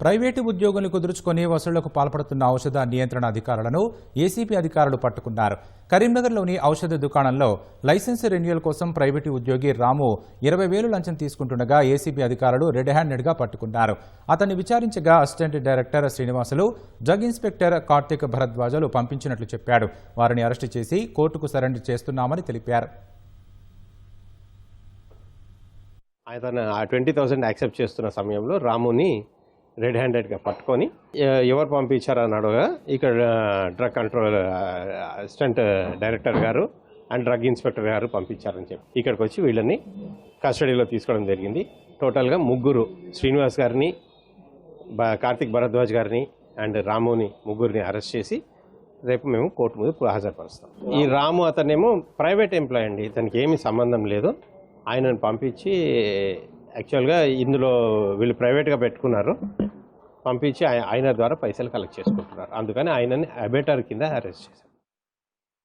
Private ఉద్యోగులు కుదుర్చుకొని వసూళ్ళకు పాల్పడుతున్న ఔషధ నియంత్రణ అధికారులను ఏసీపీ అధికారులు పట్టుకున్నారు. కరీంనగర్లోని ఔషధ దుకాణంలో లైసెన్స్ రెన్యువల్ కోసం ప్రైవేటు ఉద్యోగి రాము ఇరవై వేలు లంచం తీసుకుంటుండగా ఏసీబీ అధికారులు రెడ్ హ్యాండెడ్గా పట్టుకున్నారు. అతన్ని విచారించగా assistant director Srinivasulu drug inspector Karthik భరద్వాజలు పంపించినట్లు చెప్పాడు. వారిని అరెస్టు చేసి కోర్టుకు సరెండర్ చేస్తున్నామని తెలిపారు. ఆయన ఆ ట్వంటీ థౌసండ్ యాక్సెప్ట్ చేస్తున్న సమయంలో రాముని రెడ్ హ్యాండెడ్గా పట్టుకొని ఎవరు ఎవరు పంపించారని అడగా. ఇక్కడ డ్రగ్ కంట్రోల్ అసిస్టెంట్ డైరెక్టర్ గారు అండ్ డ్రగ్ ఇన్స్పెక్టర్ గారు పంపించారని చెప్పి. ఇక్కడికి వచ్చి వీళ్ళని కస్టడీలో తీసుకోవడం జరిగింది. టోటల్గా ముగ్గురు శ్రీనివాస్ గారిని కార్తిక్ భరద్వాజ్ గారిని అండ్ రాముని ముగ్గురిని అరెస్ట్ చేసి రేపు మేము కోర్టు ముందు హాజరుపరుస్తాం. ఈ రాము అతనేమో ప్రైవేట్ ఎంప్లాయ్ అండి. ఇతనికి ఏమీ సంబంధం లేదు. ఆయనను పంపించి యాక్చువల్గా ఇందులో వీళ్ళు ప్రైవేట్గా పెట్టుకున్నారు. పంపించి ఆయ- ఆయన ద్వారా పైసలు కలెక్ట్ చేసుకుంటున్నారు. అందుకని ఆయనని అబేటర్ కింద అరెస్ట్ చేశారు.